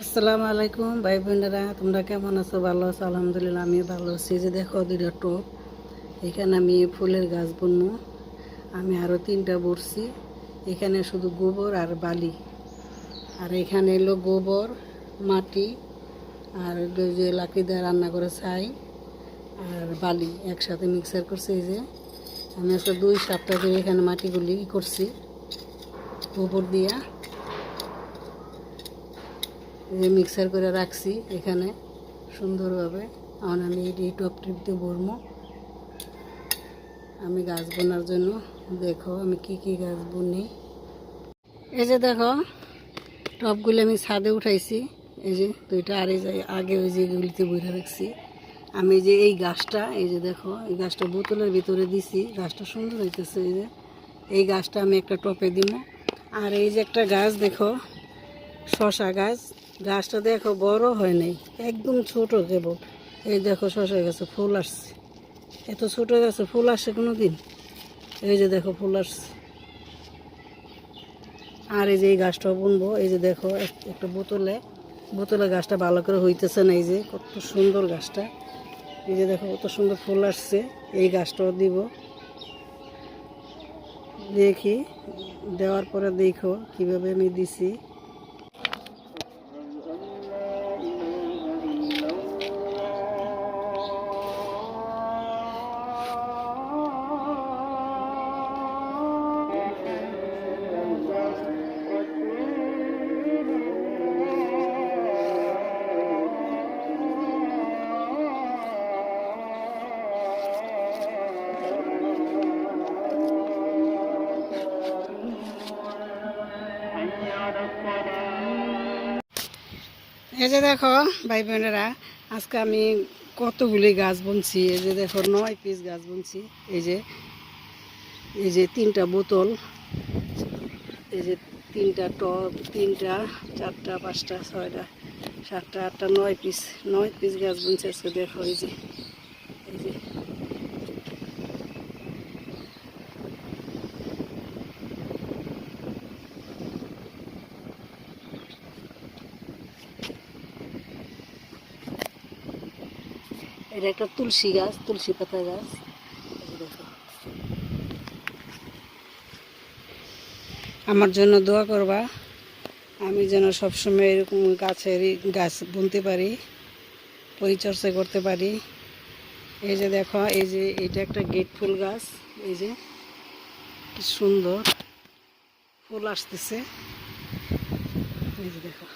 আসসালামু আলাইকুম, ভাই বোনেরা, তোমরা কেমন আছো? ভালো আছো? আলহামদুলিল্লাহ আমি ভালো আছি। যে দেখো দুইটা টপ এখানে আমি ফুলের গাছ বুনবো। আমি আরও তিনটা বড়ছি এখানে শুধু গোবর আর বালি। আর এখানে এলো গোবর, মাটি, আর যে লাকড়ি দিয়ে রান্না করে ছাই আর বালি একসাথে মিক্সার করছে এই যে। আমি আজকে দুই সপ্তাহ ধরে এখানে মাটিগুলি করছি, গোবর দিয়া। যে মিক্সার করে রাখছি এখানে সুন্দরভাবে। এখন আমি এই টপ টিপ দিয়ে ভরবো। আমি গাছ বোনার জন্য দেখো আমি কি কি গাছ বুনি। এই যে দেখো টপগুলি আমি ছাদে উঠাইছি। এই যে দুইটা আর এই যে আগে ওই যে এগুলিতে রাখছি। আমি যে এই গাছটা, এই যে দেখো, এই গাছটা বোতলের ভিতরে দিছি। গাছটা সুন্দর হইতেছে এই যে। এই গাছটা আমি একটা টপে দিব আর এই যে একটা গাছ দেখো শশা গাছ। গাছটা দেখো বড় হয় নাই, একদম ছোট কেবল। এই দেখো শশা গাছে ফুল আসছে। এত ছোট গাছে ফুল আসছে কোনো দিন এই যে দেখো ফুল আসছে। আর এই যে এই গাছটা বুনবো, এই যে দেখো এক- একটা বোতলে বোতলে গাছটা ভালো করে হইতেছে না, এই যে কত সুন্দর গাছটা। এই যে দেখো কত সুন্দর ফুল আসছে, এই গাছটাও দিব। দেখি, দেওয়ার পরে দেখো কীভাবে আমি দিছি। এই যে দেখো, ভাই বোনেরা, আজকে আমি কতগুলি গাছ বুনছি। এই যে দেখো, নয় পিস গাছ বুনছি। এই যে এই যে তিনটা বোতল, এই যে তিনটা টপ তিনটা, চারটা, পাঁচটা, ছয়টা, সাতটা, আটটা, নয় পিস নয় পিস গাছ বুনছি আজকে, দেখো, এই যে এই যে এটা একটা তুলসী গাছ, তুলসী পাতা গাছ। আমার জন্য দোয়া করবা। আমি যেন সবসময় এরকম গাছের গাছ বুনতে পারি, পরিচর্যা করতে পারি। এই যে দেখো, এই যে এটা একটা গেট ফুল গাছ। এই যে কি সুন্দর ফুল আসতেছে। এই যে দেখো।